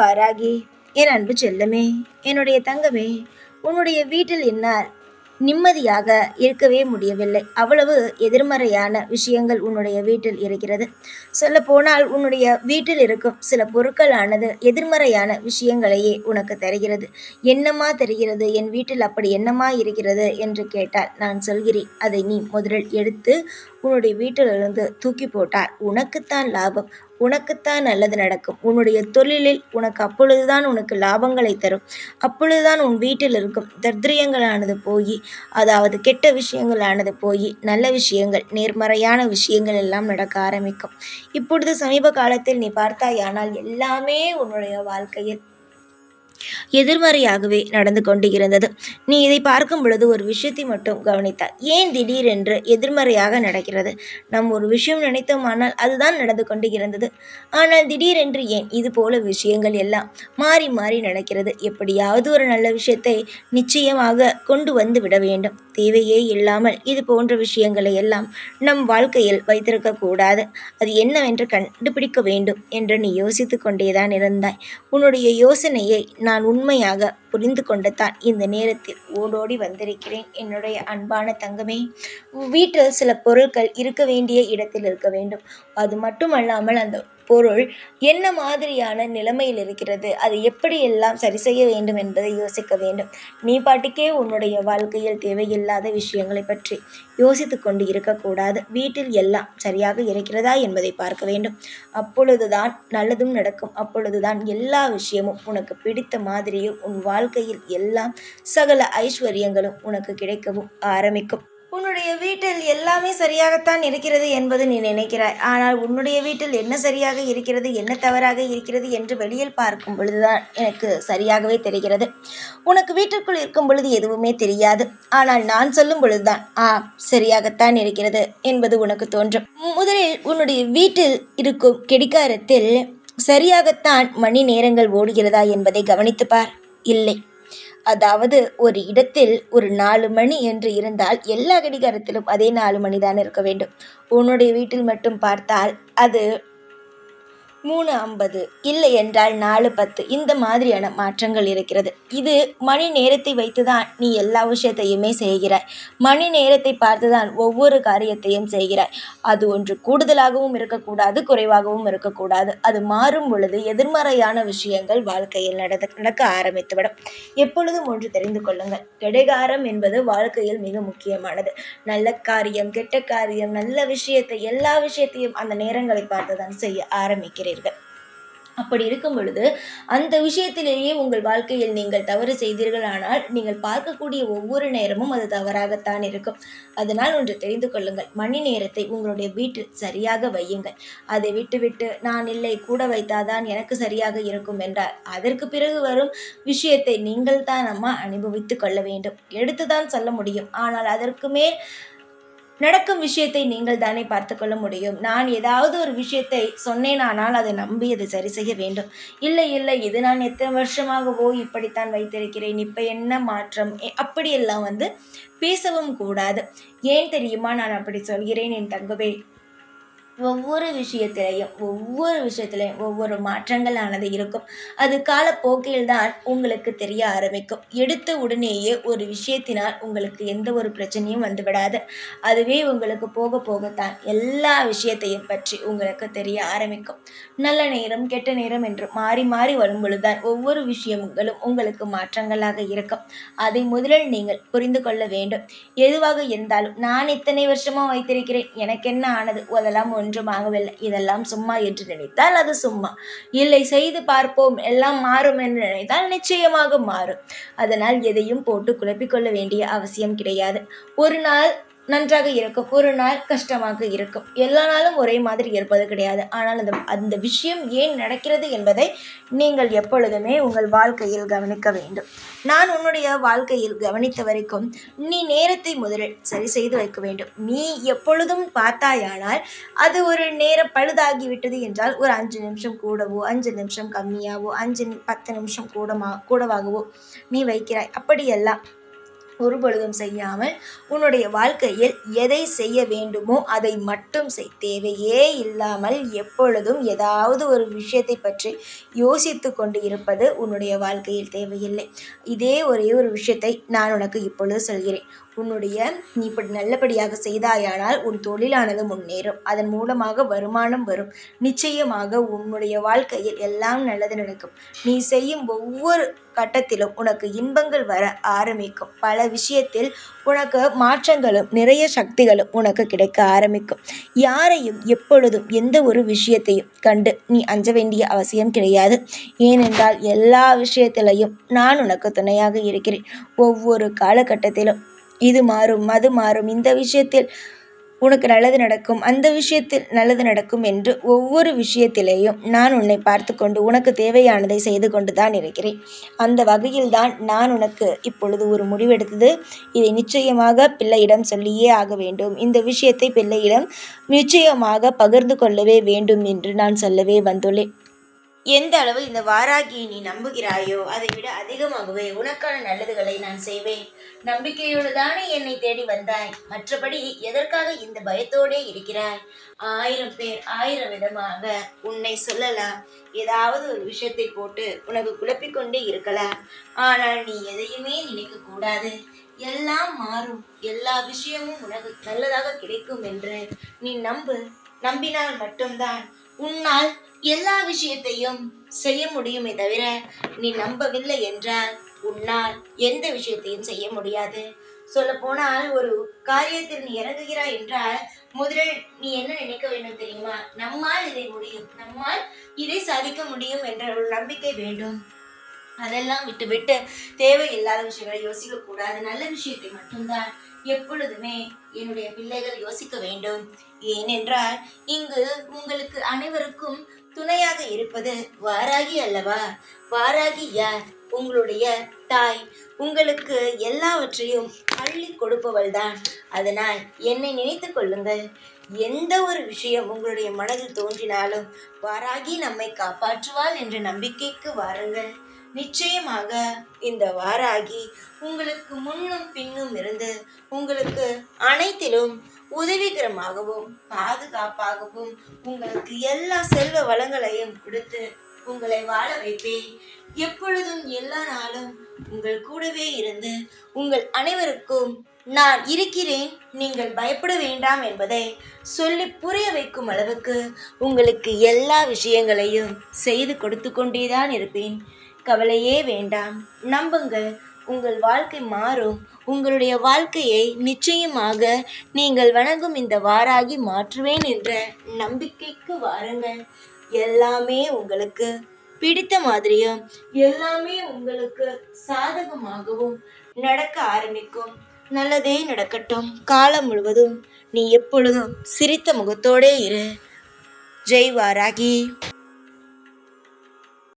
வாராகி என் அன்பு செல்லமே என்னுடைய தங்கமே உன்னுடைய வீட்டில் என்னால் நிம்மதியாக இருக்கவே முடியவில்லை. அவ்வளவு எதிர்மறையான விஷயங்கள் உன்னுடைய வீட்டில் இருக்கிறது. சொல்லப்போனால் உன்னுடைய வீட்டில் இருக்கும் சில பொருட்களானது எதிர்மறையான விஷயங்களையே உனக்கு தருகிறது. என்னமா தெரிகிறது? என் வீட்டில் அப்படி என்னமா இருக்கிறது? என்று கேட்டால் நான் சொல்கிறேன் அதை நீ முதலில் எடுத்து உன்னுடைய வீட்டிலிருந்து தூக்கி போட்டால் உனக்குத்தான் லாபம். உனக்குத்தான் நல்லது நடக்கும். உன்னுடைய தொழிலில் உனக்கு அப்பொழுதுதான் உனக்கு லாபங்களை தரும். அப்பொழுதுதான் உன் வீட்டில் இருக்கும் தர்திரியங்களானது போய் அதாவது கெட்ட விஷயங்களானது போய் நல்ல விஷயங்கள் நேர்மறையான விஷயங்கள் எல்லாம் நடக்க ஆரம்பிக்கும். இப்பொழுது சமீப காலத்தில் நீ பார்த்தாயானால் எல்லாமே உன்னுடைய வாழ்க்கையில் எதிர்மறையாகவே நடந்து கொண்டு இருந்தது நீ இதை பார்க்கும் பொழுது ஒரு விஷயத்தை மட்டும் கவனித்தாய். ஏன் திடீரென்று எதிர்மறையாக நடக்கிறது? நம் ஒரு விஷயம் நினைத்தோமானால் அதுதான் நடந்து கொண்டு இருந்தது ஆனால் திடீரென்று ஏன்? இது போல விஷயங்கள் எல்லாம் மாறி மாறி நடக்கிறது. எப்படியாவது ஒரு நல்ல விஷயத்தை நிச்சயமாக கொண்டு வந்து விட வேண்டும். தேவையே இல்லாமல் இது போன்ற விஷயங்களை எல்லாம் நம் வாழ்க்கையில் வைத்திருக்க கூடாது. அது என்னவென்று கண்டுபிடிக்க வேண்டும் என்று நீ யோசித்து கொண்டேதான் இருந்தாய். உன்னுடைய யோசனையை நான் உண்மையாக புரிந்து கொண்டு தான் இந்த நேரத்தில் ஓடோடி வந்திருக்கிறேன். என்னுடைய அன்பான தங்கமே வீட்டில் சில பொருட்கள் இருக்க வேண்டிய இடத்தில் இருக்க வேண்டும். அது மட்டுமல்லாமல் அந்த பொருள் என்ன மாதிரியான நிலைமையில் இருக்கிறது அது எப்படியெல்லாம் சரி செய்ய வேண்டும் என்பதை யோசிக்க வேண்டும். நீ பாட்டுக்கே உன்னுடைய வாழ்க்கையில் தேவையில்லாத விஷயங்களை பற்றி யோசித்து கொண்டு இருக்கக்கூடாது. வீட்டில் எல்லாம் சரியாக இருக்கிறதா என்பதை பார்க்க வேண்டும். அப்பொழுதுதான் நல்லதும் நடக்கும். அப்பொழுதுதான் எல்லா விஷயமும் உனக்கு பிடித்த மாதிரியும் உன் வாழ்க்கையில் எல்லாம் சகல ஐஸ்வர்யங்களும் உனக்கு கிடைக்கவும் ஆரம்பிக்கும். உன்னுடைய வீட்டில் எல்லாமே சரியாகத்தான் இருக்கிறது என்பது நீ நினைக்கிறாய். ஆனால் உன்னுடைய வீட்டில் என்ன சரியாக இருக்கிறது என்ன தவறாக இருக்கிறது என்று வெளியில் பார்க்கும் பொழுதுதான் எனக்கு சரியாகவே தெரிகிறது. உனக்கு வீட்டிற்குள் இருக்கும் பொழுது எதுவுமே தெரியாது. ஆனால் நான் சொல்லும் பொழுதுதான் ஆ சரியாகத்தான் இருக்கிறது என்பது உனக்கு தோன்றும். முதலில் உன்னுடைய வீட்டில் இருக்கும் கெடிகாரத்தில் சரியாகத்தான் மணி நேரங்கள் ஓடுகிறதா என்பதை கவனித்துப்பார் இல்லை. அதாவது ஒரு இடத்தில் ஒரு நாலு மணி என்று இருந்தால் எல்லா கடிகாரத்திலும் அதே நாலு மணி தான் இருக்க வேண்டும். உன்னுடைய வீட்டில் மட்டும் பார்த்தால் அது மூணு ஐம்பது. இல்லை என்றால் நாலு பத்து. இந்த மாதிரியான மாற்றங்கள் இருக்கிறது. இது மணி நேரத்தை வைத்து தான் நீ எல்லா விஷயத்தையுமே செய்கிறாய். மணி நேரத்தை பார்த்து தான் ஒவ்வொரு காரியத்தையும் செய்கிறாய். அது ஒன்று கூடுதலாகவும் இருக்கக்கூடாது குறைவாகவும் இருக்கக்கூடாது. அது மாறும் பொழுது எதிர்மறையான விஷயங்கள் வாழ்க்கையில் நட நடக்க ஆரம்பித்துவிடும். எப்பொழுதும் ஒன்று தெரிந்து கொள்ளுங்கள். கிடைகாரம் என்பது வாழ்க்கையில் மிக முக்கியமானது. நல்ல காரியம் கெட்ட காரியம் நல்ல விஷயத்தை எல்லா விஷயத்தையும் அந்த நேரங்களை பார்த்து தான் செய்ய ஆரம்பிக்கிறேன் இருக்கிறீர்கள் அப்படி இருக்கும் பொழுது அந்த விஷயத்திலேயே உங்கள் வாழ்க்கையில் நீங்கள் தவறு செய்தீர்கள் ஆனால் நீங்கள் பார்க்கக்கூடிய ஒவ்வொரு நேரமும் அது தவறாகத்தான் இருக்கும். அதனால் ஒன்று தெரிந்து கொள்ளுங்கள். மணி நேரத்தை உங்களுடைய வீட்டில் சரியாக வையுங்கள். அதை விட்டுவிட்டு நான் இல்லை கூட வைத்தாதான் எனக்கு சரியாக இருக்கும் என்றால் அதற்கு பிறகு வரும் விஷயத்தை நீங்கள் தான் அம்மா அனுபவித்து கொள்ள வேண்டும். எடுத்துதான் சொல்ல முடியும். ஆனால் அதற்கு மேல் நடக்கும் விஷயத்தை நீங்கள் தானே பார்த்து கொள்ள முடியும். நான் ஏதாவது ஒரு விஷயத்தை சொன்னேனானால் அதை நம்பி அதை சரி செய்ய வேண்டும். இல்லை இல்லை இது நான் எத்தனை வருஷமாகவோ இப்படித்தான் வைத்திருக்கிறேன். இப்போ என்ன மாற்றம்? அப்படியெல்லாம் வந்து பேசவும் கூடாது. ஏன் தெரியுமா நான் அப்படி சொல்கிறேன் என் தங்கவே? ஒவ்வொரு விஷயத்திலையும் ஒவ்வொரு விஷயத்திலையும் ஒவ்வொரு மாற்றங்களானது இருக்கும். அது காலப்போக்கில் தான் உங்களுக்கு தெரிய ஆரம்பிக்கும். எடுத்த உடனேயே ஒரு விஷயத்தினால் உங்களுக்கு எந்த ஒரு பிரச்சனையும் வந்துவிடாது. அதுவே உங்களுக்கு போக போகத்தான் எல்லா விஷயத்தையும் பற்றி உங்களுக்கு தெரிய ஆரம்பிக்கும். நல்ல நேரம் கெட்ட நேரம் என்று மாறி மாறி வரும் பொழுதுதான் ஒவ்வொரு விஷயங்களும் உங்களுக்கு மாற்றங்களாக இருக்கும். அதை முதலில் நீங்கள் புரிந்து கொள்ள வேண்டும். எதுவாக இருந்தாலும் நான் இத்தனை வருஷமாக வைத்திருக்கிறேன். எனக்கு என்ன ஆனது? அதெல்லாம் ஒன்று ஒன்றும் ஆகவில்லை. இதெல்லாம் சும்மா என்று நினைத்தால் அது சும்மா. இல்லை செய்து பார்ப்போம். எல்லாம் மாறும் என்று நினைத்தால் நிச்சயமாக மாறும். அதனால் எதையும் போட்டு குழப்பிக்கொள்ள வேண்டிய அவசியம் கிடையாது. ஒரு நாள் நன்றாக இருக்கும். ஒரு நாள் கஷ்டமாக இருக்கும். எல்லா நாளும் ஒரே மாதிரி இருப்பது கிடையாது. ஆனால் அந்த அந்த விஷயம் ஏன் நடக்கிறது என்பதை நீங்கள் எப்பொழுதுமே உங்கள் வாழ்க்கையில் கவனிக்க வேண்டும். நான் உன்னுடைய வாழ்க்கையில் கவனித்த வரைக்கும் நீ நேரத்தை முதலில் சரி செய்து வைக்க வேண்டும். நீ எப்பொழுதும் பார்த்தாயானால் அது ஒரு நேரம் பழுதாகிவிட்டது என்றால் ஒரு அஞ்சு நிமிஷம் கூடவோ அஞ்சு நிமிஷம் கம்மியாகவோ அஞ்சு பத்து நிமிஷம் கூடமா கூடவாகவோ நீ வைக்கிறாய். அப்படியெல்லாம் ஒருபொழுதும் செய்யாமல் உன்னுடைய வாழ்க்கையில் எதை செய்ய வேண்டுமோ அதை மட்டும் செய். தேவையே இல்லாமல் எப்பொழுதும் ஏதாவது ஒரு விஷயத்தை பற்றி யோசித்து கொண்டு இருப்பது உன்னுடைய வாழ்க்கையில் தேவையில்லை. இதே ஒரே ஒரு விஷயத்தை நான் உனக்கு இப்பொழுது சொல்கிறேன். உன்னுடைய நீ இப்படி நல்லபடியாக செய்தாயானால் உன் தொழிலானது முன்னேறும். அதன் மூலமாக வருமானம் வரும். நிச்சயமாக உன்னுடைய வாழ்க்கையில் எல்லாம் நல்லது நடக்கும். நீ செய்யும் ஒவ்வொரு கட்டத்திலும் உனக்கு இன்பங்கள் வர ஆரம்பிக்கும். பல விஷயத்தில் உனக்கு மாற்றங்களும் நிறைய சக்திகளும் உனக்கு கிடைக்க ஆரம்பிக்கும். யாரையும் எப்பொழுதும் எந்த ஒரு விஷயத்தையும் கண்டு நீ அஞ்ச வேண்டிய அவசியம் கிடையாது. ஏனென்றால் எல்லா விஷயத்திலையும் நான் உனக்கு துணையாக இருக்கிறேன். ஒவ்வொரு காலகட்டத்திலும் இது மாறும் அது மாறும். இந்த விஷயத்தில் உனக்கு நல்லது நடக்கும் அந்த விஷயத்தில் நல்லது நடக்கும் என்று ஒவ்வொரு விஷயத்திலேயும் நான் உன்னை பார்த்து கொண்டு உனக்கு தேவையானதை செய்து கொண்டு தான் இருக்கிறேன். அந்த வகையில் தான் நான் உனக்கு இப்பொழுது ஒரு முடிவெடுத்தது. இதை நிச்சயமாக பிள்ளையிடம் சொல்லியே ஆக வேண்டும். இந்த விஷயத்தை பிள்ளையிடம் நிச்சயமாக பகிர்ந்து கொள்ளவே வேண்டும் என்று நான் சொல்லவே வந்துள்ளேன். எந்த அளவு இந்த வாராகியை நீ நம்புகிறாயோ அதை விட அதிகமாகவே உனக்கான நல்லதுகளை நான் செய்வேன். நம்பிக்கையோடு தானே என்னை தேடி வந்தாய். மற்றபடி எதற்காக இந்த பயத்தோடே இருக்கிறாய்? ஆயிரம் பேர் ஆயிரம் விதமாக உன்னை சொல்லலாம். ஏதாவது ஒரு விஷயத்தை போட்டு உனக்கு குழப்பிக்கொண்டே இருக்கலாம். ஆனால் நீ எதையுமே நினைக்க கூடாது. எல்லாம் மாறும். எல்லா விஷயமும் உனக்கு நல்லதாக கிடைக்கும் என்று நீ நம்பு. நம்பினால் மட்டும்தான். உன்னால் எல்லா விஷயத்தையும் செய்ய முடியுமே தவிர நீ நம்பவில்லை என்றால் உன்னால் எந்த விஷயத்தையும் செய்ய முடியாது. சொல்ல போனால் ஒரு காரியத்தில் நீ இறங்குகிறாய் என்றால் முதலில் நீ என்ன நினைக்க வேண்டும் தெரியுமா? நம்மால் இதை முடியும். நம்மால் இதை சாதிக்க முடியும் என்ற ஒரு நம்பிக்கை வேண்டும். அதெல்லாம் விட்டுவிட்டு தேவையில்லாத விஷயங்களை யோசிக்கக்கூடாது. நல்ல விஷயத்தை மட்டும்தான் எப்பொழுதுமே என்னுடைய பிள்ளைகள் யோசிக்க வேண்டும். ஏனென்றால் இங்கு உங்களுக்கு அனைவருக்கும் துணையாக இருப்பது வாராகி அல்லவா? வாராகி யார்? உங்களுடைய தாய். உங்களுக்கு எல்லாவற்றையும் அள்ளி கொடுப்பவள் தான் அதனால் என்னை நினைத்து கொள்ளுங்கள். எந்த ஒரு விஷயம் உங்களுடைய மனதில் தோன்றினாலும் வாராகி நம்மை காப்பாற்றுவாள் என்ற நம்பிக்கைக்கு வாருங்கள். நிச்சயமாக இந்த வாராகி உங்களுக்கு முன்னும் பின்னும் இருந்து உங்களுக்கு அனைத்திலும் உதவிகரமாகவும் பாதுகாப்பாகவும் உங்களுக்கு எல்லா செல்வ வளங்களையும் கொடுத்து உங்களை வாழ வைப்பேன். எப்பொழுதும் எல்லா நாளும் உங்கள் கூடவே இருந்து உங்கள் அனைவருக்கும் நான் இருக்கிறேன். நீங்கள் பயப்பட வேண்டாம் என்பதை சொல்லி புரிய வைக்கும் அளவுக்கு உங்களுக்கு எல்லா விஷயங்களையும் செய்து கொடுத்து கொண்டேதான் இருப்பேன். கவலையே வேண்டாம். நம்புங்கள் உங்கள் வாழ்க்கை மாறும். உங்களுடைய வாழ்க்கையை நிச்சயமாக நீங்கள் வணங்கும் இந்த வாராகி மாற்றுவேன் என்ற நம்பிக்கைக்கு வாருங்கள். எல்லாமே உங்களுக்கு பிடித்த மாதிரியும் எல்லாமே உங்களுக்கு சாதகமாகவும் நடக்க ஆரம்பிக்கும். நல்லதே நடக்கட்டும். காலம் முழுவதும் நீ எப்பொழுதும் சிரித்த முகத்தோடே இரு. ஜெய் வாராகி.